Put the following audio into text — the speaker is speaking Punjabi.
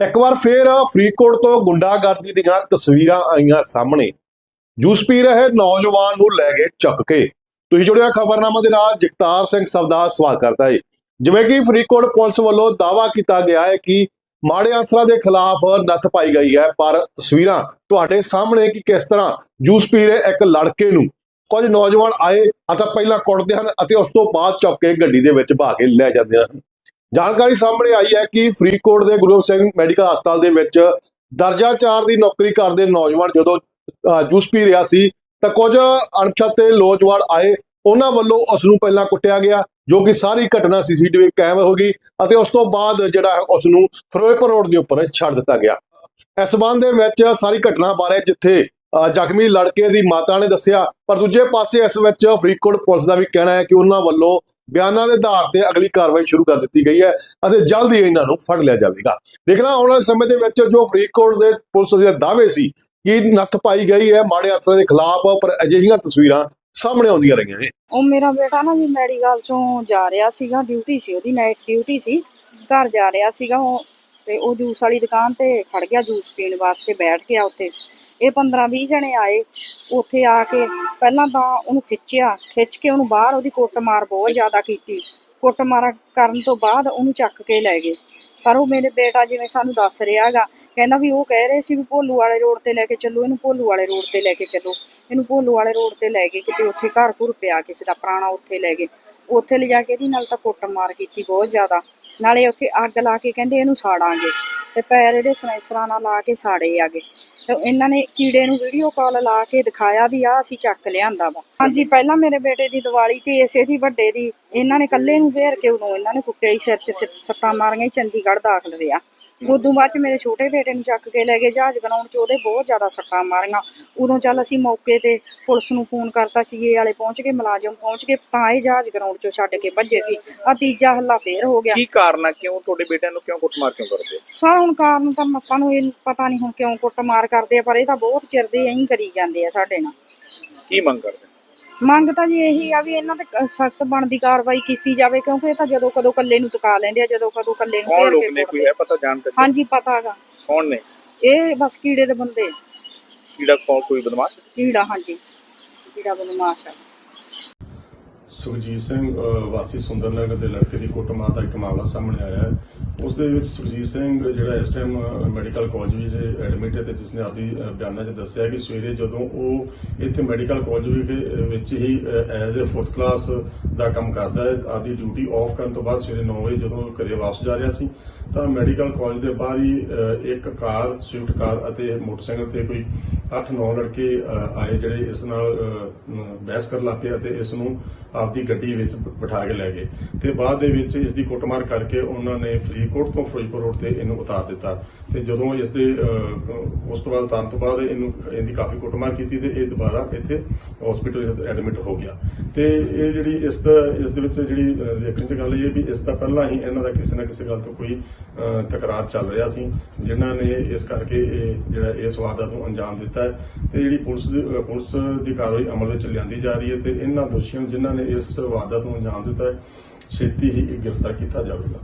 ਇੱਕ ਵਾਰ ਫੇਰ ਫਰੀਦਕੋਟ ਤੋਂ ਗੁੰਡਾਗਰਦੀ ਦੀਆਂ ਤਸਵੀਰਾਂ ਆਈਆਂ ਸਾਹਮਣੇ। ਜੂਸ ਪੀ ਰਹੇ ਨੌਜਵਾਨ ਨੂੰ ਲੈ ਗਏ ਚੱਕ ਕੇ। ਤੁਸੀਂ ਜੁੜਿਆ ਖਬਰਨਾਮਾ ਦੇ ਨਾਲ ਜਗਤਾਰ ਸਿੰਘ ਸਵਦਾ ਸਵਾਲ ਕਰਦਾ ਹੈ ਜਿਵੇਂ ਕਿ ਫਰੀਦਕੋਟ ਪੁਲਿਸ ਵੱਲੋਂ ਦਾਅਵਾ ਕੀਤਾ ਗਿਆ ਹੈ ਕਿ ਮਾੜੇ ਅਨਸਰਾਂ ਦੇ ਖਿਲਾਫ ਨੱਥ ਪਾਈ ਗਈ ਹੈ, ਪਰ ਤਸਵੀਰਾਂ ਤੁਹਾਡੇ ਸਾਹਮਣੇ ਕਿ ਕਿਸ ਤਰ੍ਹਾਂ ਜੂਸ ਪੀ ਰਹੇ ਇੱਕ ਲੜਕੇ ਨੂੰ। ਕੁਝ ਨੌਜਵਾਨ ਆਏ ਅਤੇ ਪਹਿਲਾਂ ਕੁੱਟਦੇ ਹਨ ਅਤੇ ਉਸ ਤੋਂ ਬਾਅਦ ਚੁੱਕ ਕੇ ਗੱਡੀ ਦੇ ਵਿੱਚ ਭਾ ਕੇ ਲੈ ਜਾਂਦੇ ਹਨ। ਜਾਣਕਾਰੀ ਸਾਹਮਣੇ ਆਈ ਹੈ ਕਿ ਫਰੀਦਕੋਟ ਦੇ ਗੁਰੂ ਸਿੰਘ ਮੈਡੀਕਲ ਹਸਪਤਾਲ ਦੇ ਵਿੱਚ ਦਰਜਾ 4 ਦੀ ਨੌਕਰੀ ਕਰਦੇ ਨੌਜਵਾਨ ਜਦੋਂ ਜੂਸ ਪੀ ਰਿਹਾ ਸੀ ਤਾਂ ਕੁਝ ਅਣਪਛਾਤੇ ਨੌਜਵਾਨ ਆਏ। ਉਹਨਾਂ ਵੱਲੋਂ ਉਸ ਨੂੰ ਪਹਿਲਾਂ ਕੁੱਟਿਆ ਗਿਆ ਜੋ ਕਿ ਸਾਰੀ ਘਟਨਾ ਸੀਸੀਟੀਵੀ ਕੈਮ ਹੋ ਗਈ ਅਤੇ ਉਸ ਤੋਂ ਬਾਅਦ ਜਿਹੜਾ ਹੈ ਉਸ ਨੂੰ ਫਿਰੋਜ਼ਪੁਰ ਰੋਡ ਦੇ ਉੱਪਰ ਛੱਡ ਦਿੱਤਾ ਗਿਆ। ਇਸ ਸੰਬੰਧ ਦੇ ਵਿੱਚ ਸਾਰੀ ਘਟਨਾ ਬਾਰੇ ਜਿੱਥੇ ਅਹ, ਜ਼ਖਮੀ ਲੜਕੇ ਦੀ ਮਾਤਾ ਨੇ ਦੱਸਿਆ ਪਰ ਦੂਜੇ ਪਾਸੇ ਇਸ ਵਿੱਚ ਫਰੀਦਕੋਟ ਪੁਲਿਸ ਦਾ ਵੀ ਕਹਿਣਾ ਹੈ ਕਿ ਉਹਨਾਂ ਵੱਲੋਂ ਬਿਆਨਾਂ ਦੇ ਆਧਾਰ ਤੇ ਅਗਲੀ ਕਾਰਵਾਈ ਸ਼ੁਰੂ ਕਰ ਦਿੱਤੀ ਗਈ ਹੈ ਅਤੇ ਜਲਦ ਹੀ ਇਹਨਾਂ ਨੂੰ ਫੜ ਲਿਆ ਜਾਵੇਗਾ। ਦੇਖਣਾ ਆਉਣ ਵਾਲੇ ਸਮੇਂ ਦੇ ਵਿੱਚ ਜੋ ਫਰੀਦਕੋਟ ਦੇ ਪੁਲਿਸ ਦੇ ਦਾਅਵੇ ਸੀ ਕਿ ਨੱਥ ਪਾਈ ਗਈ ਹੈ, ਮਾੜੇ ਅਫਸਰਾਂ ਦੇ ਖਿਲਾਫ, ਪਰ ਅਜਿਹੀਆਂ ਤਸਵੀਰਾਂ ਸਾਹਮਣੇ ਆਉਂਦੀਆਂ ਰਹੀਆਂ ਨੇ। ਉਹ ਮੇਰਾ ਬੇਟਾ ਨਾ ਜੀ ਮੈਡੀਕਲ ਚੋਂ ਜਾ ਰਿਹਾ ਸੀਗਾ, ਡਿਊਟੀ ਸੀ ਉਹਦੀ ਨਾਈਟ ਡਿਊਟੀ ਸੀ, ਘਰ ਜਾ ਰਿਹਾ ਸੀਗਾ ਉਹ, ਤੇ ਉਹ ਜੂਸ ਵਾਲੀ ਦੁਕਾਨ ਤੇ ਖੜ ਗਿਆ, ਜੂਸ ਪੀਣ ਵਾਸਤੇ ਬੈਠ ਗਿਆ ਉੱਥੇ। ਇਹ 15 20 ਜਣੇ ਆਏ, ਉੱਥੇ ਆ ਕੇ ਪਹਿਲਾਂ ਤਾਂ ਉਹਨੂੰ ਖਿੱਚਿਆ, ਖਿੱਚ ਕੇ ਉਹਨੂੰ ਬਾਹਰ ਉਹਦੀ ਕੁੱਟਮਾਰ ਬਹੁਤ ਜ਼ਿਆਦਾ ਕੀਤੀ। ਕੁੱਟਮਾਰ ਕਰਨ ਤੋਂ ਬਾਅਦ ਉਹਨੂੰ ਚੱਕ ਕੇ ਲੈ ਗਏ। ਪਰ ਉਹ ਮੇਰੇ ਬੇਟਾ ਜਿਵੇਂ ਸਾਨੂੰ ਦੱਸ ਰਿਹਾਗਾ ਕਹਿੰਦਾ ਵੀ ਉਹ ਕਹਿ ਰਹੇ ਸੀ ਵੀ ਭੋਲੂ ਵਾਲੇ ਰੋਡ ਤੇ ਲੈ ਕੇ ਚੱਲੋ, ਇਹਨੂੰ ਭੋਲੂ ਵਾਲੇ ਰੋਡ ਤੇ ਲੈ ਕੇ ਚੱਲੋ। ਇਹਨੂੰ ਭੋਲੂ ਵਾਲੇ ਰੋਡ ਤੇ ਲੈ ਗਏ, ਕਿਤੇ ਉੱਥੇ ਘਰ ਘੁਰ ਪਿਆ, ਕਿਸੇ ਦਾ ਪੁਰਾਣਾ ਉੱਥੇ ਲੈ ਗਏ। ਉੱਥੇ ਲਿਜਾ ਕੇ ਇਹਦੀ ਨਾਲ ਤਾਂ ਕੁੱਟਮਾਰ ਕੀਤੀ ਬਹੁਤ ਜ਼ਿਆਦਾ। ਨਾਲੇ ਉੱਥੇ ਅੱਗ ਲਾ ਕੇ ਕਹਿੰਦੇ ਇਹਨੂੰ ਸਾੜਾਂਗੇ। ਤੇ ਪੈਰ ਇਹਦੇ ਸਨੈਸਰਾਂ ਨਾਲ ਲਾ ਕੇ ਸਾੜੇ ਆਗੇ। ਤੇ ਇਹਨਾਂ ਨੇ ਕੀੜੇ ਨੂੰ ਵੀਡੀਓ ਕਾਲ ਲਾ ਕੇ ਦਿਖਾਇਆ ਵੀ ਆ ਅਸੀਂ ਚੱਕ ਲਿਆਂਦਾ ਵਾ। ਹਾਂਜੀ, ਪਹਿਲਾਂ ਮੇਰੇ ਬੇਟੇ ਦੀ ਦੀਵਾਲੀ ਤੇ ਇਸੇ ਦੀ ਵੱਡੇ ਦੀ ਇਹਨਾਂ ਨੇ ਕੱਲੇ ਨੂੰ ਘੇਰ ਕੇ ਉਦੋਂ ਇਹਨਾਂ ਨੇ ਕੁੱਟਿਆ ਹੀ, ਸਿਰ 'ਚ ਸਿ- ਸੱਟਾਂ ਮਾਰੀਆਂ ਚੰਡੀਗੜ੍ਹ ਦਾਖਲ ਰਿਹਾ ਉਦੋਂ ਬਾਅਦ ਚ ਮੇਰੇ ਛੋਟੇ ਬੇਟੇ ਨੂੰ ਚੱਕ ਕੇ ਲੈ ਗਏ ਜਹਾਜ਼ ਬਣਾਉਣ ਚ ਉਹਦੇ ਬਹੁਤ ਜ਼ਿਆਦਾ ਸੱਟਾਂ ਮਾਰੀਆਂ। ਉਦੋਂ ਚੱਲ ਅਸੀਂ ਮੌਕੇ ਤੇ ਪੁਲਿਸ ਨੂੰ ਫੋਨ ਕਰਤਾ ਸੀਏ ਵਾਲੇ ਪਹੁੰਚ ਗਏ ਮੁਲਾਜ਼ਮ ਪਹੁੰਚ ਗਏ ਤਾਂ ਇਹ ਜਹਾਜ਼ ਗਰਾਊਂਡ ਚੋਂ ਛੱਡ ਕੇ ਭੱਜੇ ਸੀ। ਆ ਤੀਜਾ ਹੱਲਾ ਫੇਰ ਹੋ ਗਿਆ। ਕੀ ਕਾਰਨ ਆ? ਕਿਉਂ ਤੁਹਾਡੇ ਬੇਟਿਆਂ ਨੂੰ ਕਿਉਂ ਕੁੱਟਮਾਰ ਕਿਉਂ ਕਰਦੇ? ਸਾਰਾ ਹੁਣ ਕਾਰਨ ਤਾਂ ਆਪਾਂ ਨੂੰ ਇਹ ਪਤਾ ਨਹੀਂ ਹੁਣ ਕਿਉਂ ਕੁੱਟਮਾਰ ਕਰਦੇ ਆ ਪਰ ਇਹ ਤਾਂ ਬਹੁਤ ਚਿਰ ਦੇ ਐਂ ਕਰੀ ਜਾਂਦੇ ਆ ਸਾਡੇ ਨਾਲ। ਕੀ ਮੰਗ ਕਰਦੇ? ਮੰਗ ਤਾਂ ਜੀ ਇਹੀ ਆ ਵੀ ਇਹਨਾਂ ਤੇ ਸਖਤ ਬਣਦੀ ਕਾਰਵਾਈ ਕੀਤੀ ਜਾਵੇ ਕਿਉਂਕਿ ਇਹ ਤਾਂ ਜਦੋਂ ਕਦੋਂ ਕੱਲੇ ਨੂੰ ਟਿਕਾ ਲੈਂਦੇ ਆ ਜਦੋਂ ਕਦੋਂ ਕੱਲੇ ਨੂੰ ਕੌਣ ਘੇਰ ਲੋਕ ਕੇ ਨੇ ਕੋਈ ਹੈ ਪਤਾ ਜਾਣਦੇ ਹਾਂਜੀ ਪਤਾ ਹੈਗਾ। ਕੌਣ ਨੇ? ਇਹ ਬਸ ਕੀੜੇ ਦੇ ਬੰਦੇ। ਕੀੜਾ ਕੌਣ ਕੋਈ ਬਦਮਾਸ਼? ਕੀੜਾ ਹਾਂਜੀ। ਕੀੜਾ ਬਦਮਾਸ਼ ਆ। ਸੁਖਜੀਤ ਸਿੰਘ ਅਹ, ਵਾਸੀ ਸੁੰਦਰਨਗਰ ਦੇ ਲੜਕੇ ਦੀ ਕੁੱਟਮਾਰ ਦਾ ਇੱਕ ਮਾਮਲਾ ਸਾਹਮਣੇ ਆਇਆ ਹੈ। ਉਸ ਦੇ ਵਿੱਚ ਸੁਖਜੀਤ ਸਿੰਘ ਜਿਹੜਾ ਇਸ ਟਾਈਮ ਮੈਡੀਕਲ ਕਾਲਜ ਵਿੱਚ ਐਡਮਿਟ ਹੈ ਤੇ ਜਿਸਨੇ ਆਪਦੀ ਬਿਆਨਾਂ 'ਚ ਦੱਸਿਆ ਕਿ ਸਵੇਰੇ ਜਦੋਂ ਉਹ ਇੱਥੇ ਮੈਡੀਕਲ ਕਾਲਜ ਵਿੱਚ ਹੀ ਐਜ਼ ਅ ਫੋਰਥ ਕਲਾਸ ਦਾ ਕੰਮ ਕਰਦਾ ਹੈ ਆਪਦੀ ਡਿਊਟੀ ਆਫ ਕਰਨ ਤੋਂ ਬਾਅਦ ਸਵੇਰੇ 9 ਵਜੇ ਜਦੋਂ ਘਰੇ ਵਾਪਸ ਜਾ ਰਿਹਾ ਸੀ ਤਾਂ ਮੈਡੀਕਲ ਕਾਲਜ ਦੇ ਬਾਹਰ ਹੀ ਅਹ, ਇੱਕ ਕਾਰ ਸਵਿਫਟ ਕਾਰ ਅਤੇ ਮੋਟਰਸਾਈਕਲ ਤੇ ਕੋਈ 8-9 ਲੜਕੇ ਆਏ ਜਿਹੜੇ ਇਸ ਨਾਲ ਬਹਿਸ ਕਰਨ ਲੱਗ ਪਏ ਅਤੇ ਇਸ ਨੂੰ ਆਪ ਆਪਦੀ ਗੱਡੀ ਵਿੱਚ ਬਿਠਾ ਕੇ ਲੈ ਗਏ ਤੇ ਬਾਅਦ ਦੇ ਵਿੱਚ ਇਸ ਦੀ ਕੁੱਟਮਾਰ ਕਰਕੇ ਉਹਨਾਂ ਨੇ ਫਰੀਦਕੋਟ ਤੋਂ ਫਿਰੋਜ਼ਪੁਰ ਰੋਡ ਤੇ ਇਹਨੂੰ ਉਤਾਰ ਦਿੱਤਾ ਤੇ ਜਦੋਂ ਇਸ ਦੇ ਉਸ ਤੋਂ ਬਾਅਦ ਉਤਾਰਨ ਤੋਂ ਬਾਅਦ ਇਹਨੂੰ, ਇਹਦੀ ਕਾਫੀ ਕੁੱਟਮਾਰ ਕੀਤੀ ਤੇ ਇਹ ਦੁਬਾਰਾ ਇੱਥੇ ਹਸਪੀਟਲ ਐਡਮਿਟ ਹੋ ਗਿਆ ਤੇ ਇਹ ਜਿਹੜੀ ਇਸ ਦਾ, ਇਸ ਦੇ ਵਿੱਚ ਜਿਹੜੀ ਦੇਖਣ ਦੀ ਗੱਲ ਇਹ ਵੀ ਇਸ ਦਾ ਪਹਿਲਾਂ ਹੀ ਇਹਨਾਂ ਦਾ ਕਿਸੇ ਨਾ ਕਿਸੇ ਗੱਲ ਤੋਂ ਕੋਈ ਤਕਰਾਰ ਚੱਲ ਰਿਹਾ ਸੀ ਜਿਨ੍ਹਾਂ ਨੇ ਇਸ ਕਰਕੇ ਇਹ ਜਿਹੜਾ ਇਸ ਵਾਰਦਾਤ ਨੂੰ ਅੰਜਾਮ ਦਿੱਤਾ ਹੈ ਤੇ ਜਿਹੜੀ ਪੁਲਿਸ ਦੀ ਪੁਲਿਸ ਦੀ ਕਾਰਵਾਈ ਅਮਲ ਵਿੱਚ ਲਿਆਂਦੀ ਜਾ ਰਹੀ ਹੈ ਤੇ ਇਹਨਾਂ ਦੋਸ਼ੀਆਂ ਨੂੰ ਜਿਨ੍ਹਾਂ ਨੇ ਇਸ ਵਾਰਦਾਤ ਨੂੰ ਅੰਜਾਮ ਦਿੱਤਾ ਹੈ। ਛੇਤੀ ਹੀ ਗ੍ਰਿਫਤਾਰ ਕੀਤਾ ਜਾਵੇਗਾ।